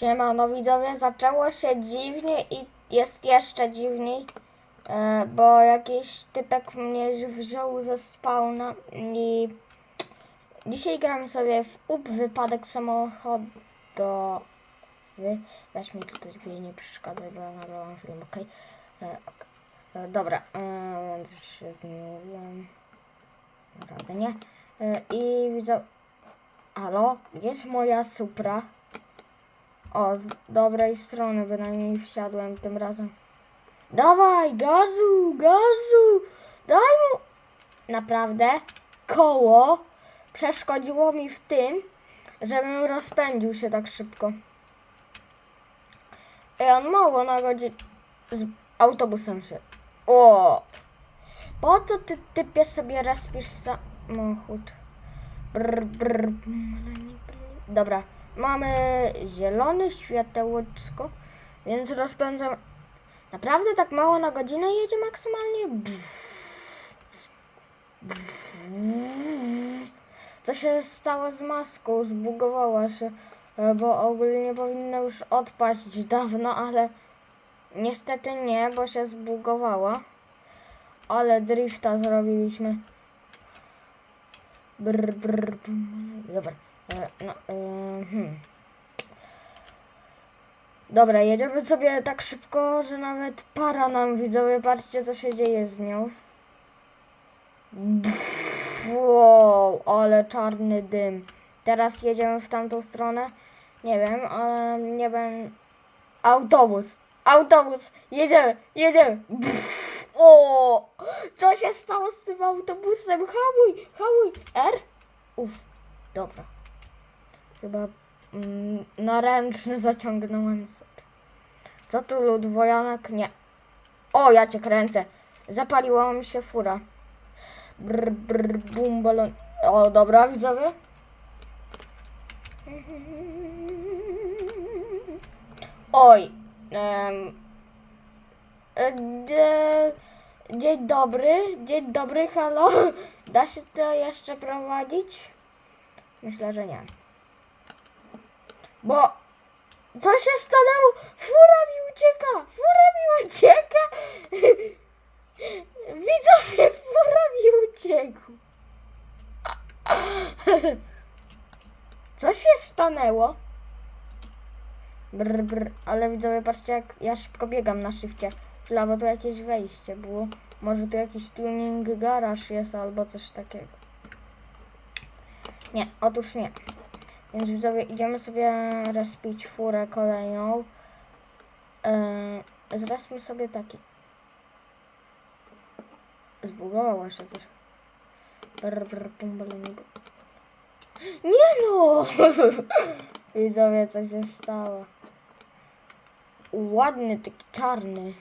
Siemano widzowie, zaczęło się dziwnie i jest jeszcze dziwniej, e, bo jakiś typek mnie wziął ze spawna i dzisiaj gramy sobie w up wypadek samochodowy. Weź mi tutaj sobie nie przeszkadzaj, bo ja nagrałam film? E, ok. Dobra, e, więc już się zmieniłem. Naprawdę nie. I widzę... Halo? Gdzie jest moja Supra? O, z dobrej strony bynajmniej wsiadłem tym razem. Dawaj, gazu, gazu! Daj mu! Naprawdę, koło przeszkodziło mi w tym, żebym rozpędził się tak szybko. Ej, on mało na godzinę z autobusem się. O! Po co ty typie sobie respisz samochód? Brr, brr, Dobra, mamy zielone światełeczko, więc rozpędzam. Naprawdę tak mało na godzinę jedzie maksymalnie? Co się stało z maską? Zbugowała się, bo ogólnie powinna już odpaść dawno, ale niestety nie, bo się zbugowała. Ale drifta zrobiliśmy. Brr, brr, bum. Dobra. No, e, hmm. Dobra, jedziemy sobie tak szybko, że nawet para nam widzowie. Patrzcie, co się dzieje z nią. Pff, Wow, ale czarny dym. Teraz jedziemy w tamtą stronę. Nie wiem, ale nie wiem. Autobus, autobus, jedziemy, jedziemy. Pff, O, co się stało z tym autobusem? Hamuj, hamuj. R? Uf, dobra. Chyba mm, na ręczny zaciągnąłem. Co tu lud wojanek? Nie. O, ja cię kręcę. Zapaliła mi się fura. Brr, brr, bum, balon. O, dobra, widzowie. Oj. em, e, dzie- dzień dobry, dzień dobry, halo. Da się to jeszcze prowadzić? Myślę, że nie. Bo co się stanęło? Fura mi ucieka! Fura mi ucieka! Widzowie, fura mi uciekł. Co się stanęło? Brr, brr, ale widzowie, patrzcie jak ja szybko biegam na szybcie. Chwila, bo tu jakieś wejście było. Może tu jakiś tuning garaż jest albo coś takiego. Nie, otóż nie. Więc widzowie, idziemy sobie respić furę kolejną. Yy, zrespmy sobie taki. Zbugowało się coś. Nie no! widzowie, co się stało? Ładny, taki czarny.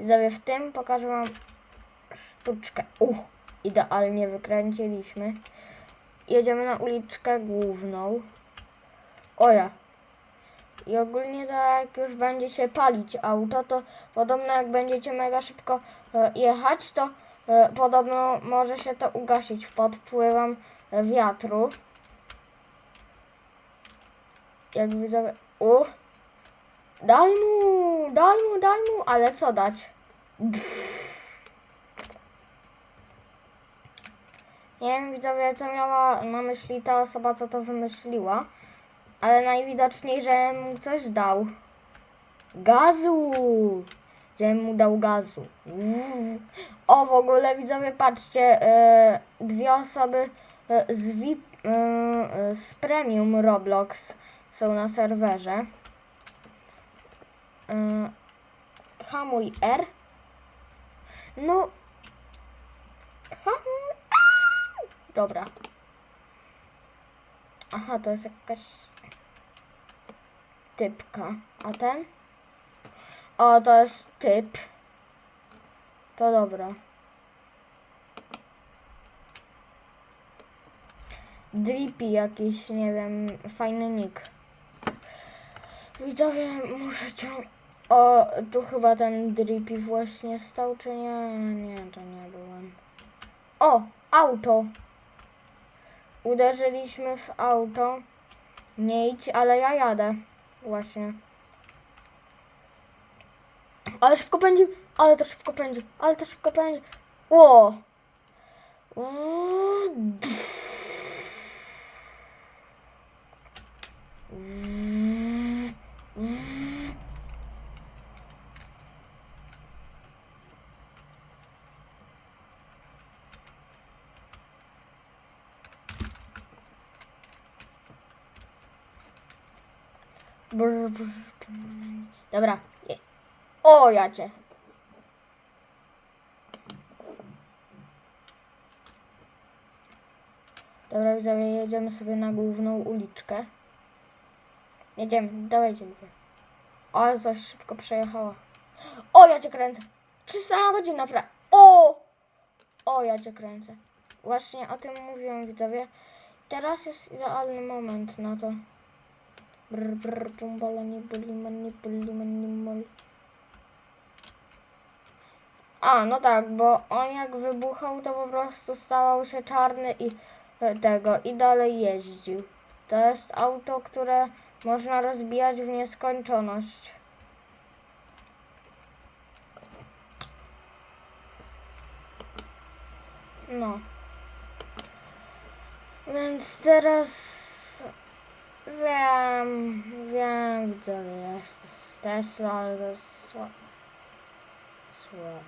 Widzowie, w tym pokażę wam sztuczkę. Uh, idealnie wykręciliśmy jedziemy na uliczkę główną. Oja. I ogólnie jak już będzie się palić auto, to podobno jak będziecie mega szybko e, jechać, to e, podobno może się to ugasić pod wpływem e, wiatru. Jak widzę, u. Daj mu, daj mu, daj mu, ale co dać? Nie wiem, widzowie, co miała na myśli ta osoba, co to wymyśliła, ale najwidoczniej, że mu coś dał. Gazu! Że mu dał gazu. O, w ogóle, widzowie, patrzcie, e, dwie osoby e, z VIP, e, z Premium Roblox są na serwerze. E, hamuj R. No, hamuj Dobra. Aha, to jest jakaś typka. A ten? O, to jest typ. To dobra. Drippy jakiś, nie wiem, fajny nick. Widzowie, muszę cię... O, tu chyba ten Drippy właśnie stał, czy nie? Nie, to nie byłem. O, auto. Uderzyliśmy w auto. Nie idź, ale ja jadę. Właśnie. Ale szybko pędzi, ale to szybko pędzi, ale to szybko pędzi. Ło! Uuu, Brr, brr. Dobra. O, ja cię. Dobra, widzowie, jedziemy sobie na główną uliczkę. Jedziemy, dawajcie widzę. Ale coś szybko przejechała. O, ja cię kręcę. 300 na godzinę, fra. O! O, ja cię kręcę. Właśnie o tym mówiłem, widzowie. Teraz jest idealny moment na to. Brr, brr, nie boli, nie boli, nie. A, no tak, bo on jak wybuchał, to po prostu stawał się czarny i e, tego, i dalej jeździł. To jest auto, które można rozbijać w nieskończoność. No. Więc teraz wiem, wiem, widzowie, jest to jest słabe. Słabe.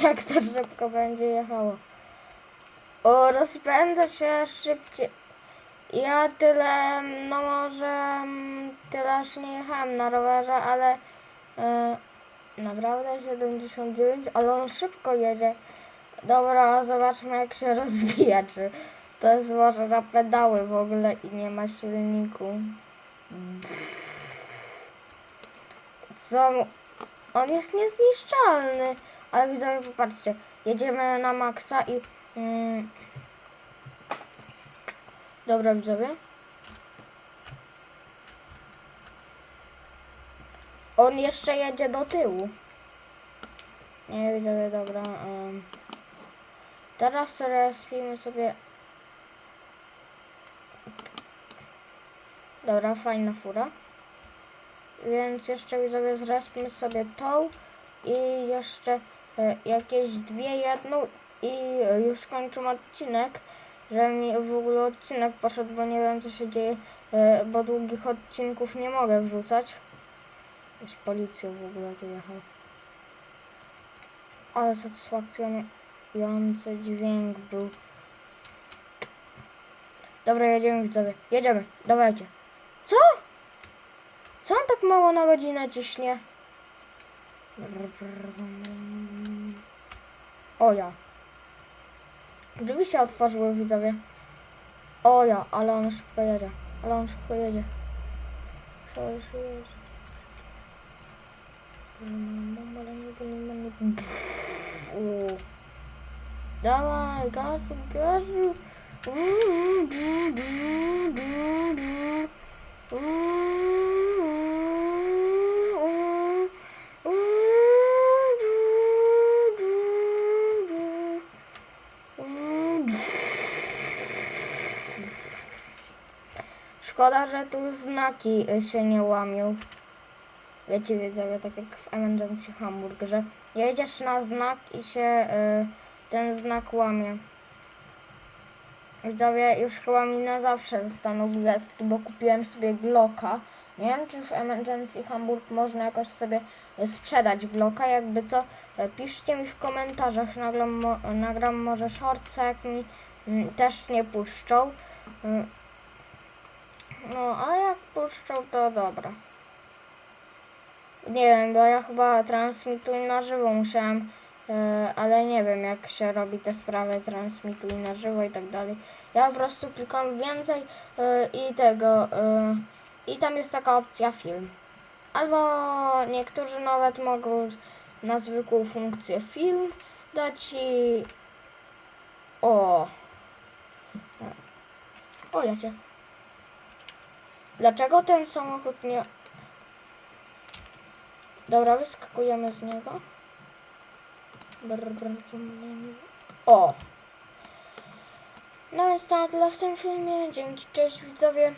Jak to szybko będzie jechało. O, rozpędza się szybciej. Ja tyle, no może mm, tyle aż nie jechałem na rowerze, ale e, naprawdę 79, ale on szybko jedzie. Dobra, zobaczmy jak się rozwija, czy to jest może na pedały w ogóle i nie ma silniku. Co? On jest niezniszczalny. Ale widzowie, popatrzcie, jedziemy na maksa i... Mm, dobra, widzowie. On jeszcze jedzie do tyłu. Nie, widzowie, dobra. em. Teraz respimy sobie... Dobra, fajna fura. Więc jeszcze widzowie zrespmy sobie tą i jeszcze e, jakieś dwie jedną i e, już kończymy odcinek, że mi w ogóle odcinek poszedł, bo nie wiem co się dzieje, e, bo długich odcinków nie mogę wrzucać. Jakiś policją w ogóle tu jechał. Ale satysfakcjonujący dźwięk był. Dobra, jedziemy widzowie. Jedziemy, dawajcie. Co? Co on tak mało na godzinę ciśnie? O ja. Drzwi się otworzyły, widzowie. O ja, ale on szybko jedzie. Ale on szybko jedzie. Dawaj, gazu, gazu. Szkoda, że tu znaki się nie łamią. Wiecie, widzowie, tak jak w Emergency Hamburg, że jedziesz na znak i się y, ten znak łamie. Widzowie, już chyba mi na zawsze zostaną gwiazdki, bo kupiłem sobie Glocka. Nie wiem, czy w Emergency Hamburg można jakoś sobie sprzedać Glocka. Jakby co, y, piszcie mi w komentarzach. Nagram, nagram może shortsa, jak mi mm, też nie puszczą. Y, No, a jak puszczą, to dobra. Nie wiem, bo ja chyba transmituj na żywo musiałem, e, ale nie wiem jak się robi te sprawy transmituj na żywo i tak dalej. Ja po prostu klikam więcej e, i tego e, i tam jest taka opcja film. Albo niektórzy nawet mogą na zwykłą funkcję film dać i o o ja cię. Dlaczego ten samochód nie Dobra, wyskakujemy z niego. O! No więc na tyle w tym filmie. Dzięki, cześć widzowie.